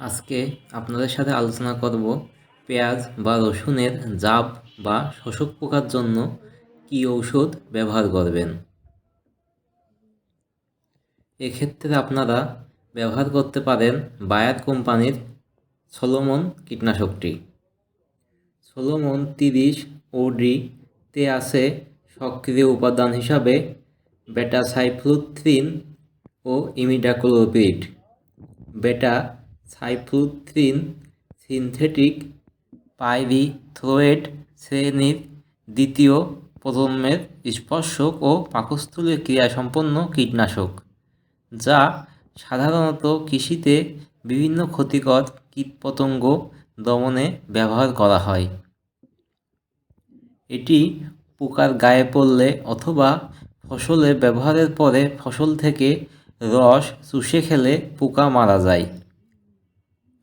আজকে আপনাদের সাথে আলোচনা করব পেঁয়াজ বা রসুনের জাব বা শোষক পোকার জন্য কী ঔষধ ব্যবহার করবেন? এক্ষেত্রে আপনারা ব্যবহার করতে পারেন বায়ার কোম্পানির সোলোমন কীটনাশকটি। সোলোমন তিরিশ ওডি-তে আছে সক্রিয় উপাদান হিসাবে বেটা সাইফ্লুথ্রিন ও imidacloprid beta cyfluthrin synthetic pyrethroid শ্রেণির দ্বিতীয় প্রজন্মের স্পর্শক ও পাকস্থলীয় ক্রিয়াসম্পন্ন কীটনাশক, যা সাধারণত কৃষিতে বিভিন্ন ক্ষতিকর কীটপতঙ্গ দমনে ব্যবহার করা হয়। এটি পোকার গায়ে পড়লে অথবা ফসলে ব্যবহারের পরে ফসল থেকে রস চুষে খেলে পোকা মারা যায়।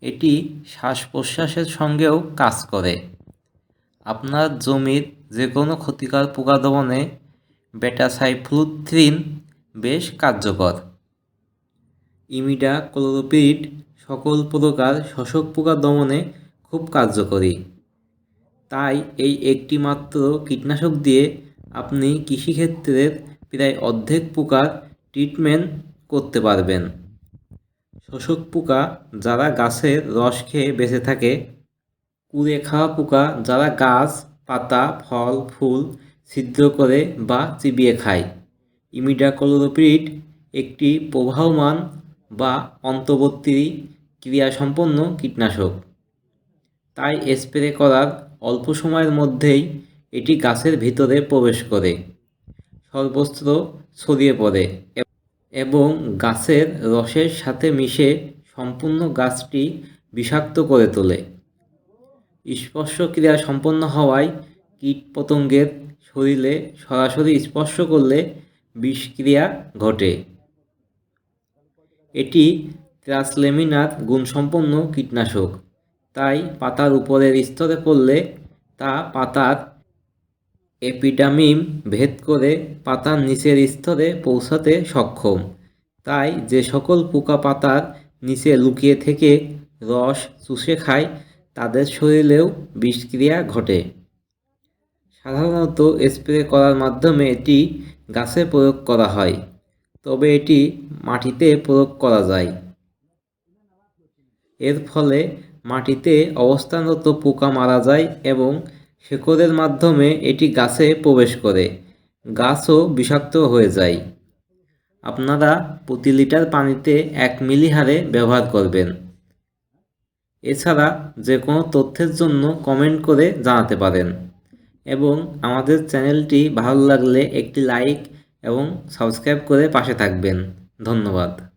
এটি শ্বাস প্রশ্বাসের সঙ্গেও কাজ করে। আপনার জমির যে কোনো ক্ষতিকর পোকা দমনে বেটাসাইফ্লুথ্রিন বেশ কার্যকর। ইমিডা ক্লোরোপিড সকল প্রকার শোষক পোকা দমনে খুব কার্যকরী। তাই এই একটি মাত্র কীটনাশক দিয়ে আপনি কৃষিক্ষেত্রের প্রায় অর্ধেক পোকার ট্রিটমেন্ট করতে পারবেন। শোষক পোকা যারা গাছের রস খেয়ে বেঁচে থাকে, কুড়ে খাওয়া পোকা যারা গাছ, পাতা, ফল, ফুল ছিদ্র করে বা চিবিয়ে খায়। ইমিডাক্লোরোপিড একটি প্রবাহমান বা অন্তর্বর্তী ক্রিয়াসম্পন্ন কীটনাশক। তাই স্প্রে করার অল্প সময়ের মধ্যেই এটি গাছের ভিতরে প্রবেশ করে সর্বস্ত্র ছড়িয়ে পড়ে। এবং গাছের রসের সাথে মিশে সম্পূর্ণ গাছটি বিষাক্ত করে তোলে। স্পর্শক্রিয়া সম্পন্ন হওয়ায় কীটপতঙ্গের শরীরে সরাসরি স্পর্শ করলে বিষক্রিয়া ঘটে। এটি ট্রাসলেমিনার গুণসম্পন্ন কীটনাশক, তাই পাতার উপরের স্তরে পড়লে তা পাতার এপিডামিম ভেদ করে পাতার নিচের স্তরে পৌঁছাতে সক্ষম। তাই যে সকল পোকা পাতার নিচে লুকিয়ে থেকে রস চুষে খায়, তাদের শরীরেও বিষক্রিয়া ঘটে। সাধারণত স্প্রে করার মাধ্যমে এটি গাছে প্রয়োগ করা হয়, তবে এটি মাটিতে প্রয়োগ করা যায়। এর ফলে মাটিতে অবস্থানরত পোকা মারা যায় এবং শেকড়ের মাধ্যমে এটি গাছে প্রবেশ করে। গাছও বিষাক্ত হয়ে যায়। আপনারা প্রতি লিটার পানিতে এক মিলি হারে ব্যবহার করবেন। এছাড়া যে কোনো তথ্যের জন্য কমেন্ট করে জানাতে পারেন। এবং আমাদের চ্যানেলটি ভালো লাগলে একটি লাইক এবং সাবস্ক্রাইব করে পাশে থাকবেন। ধন্যবাদ।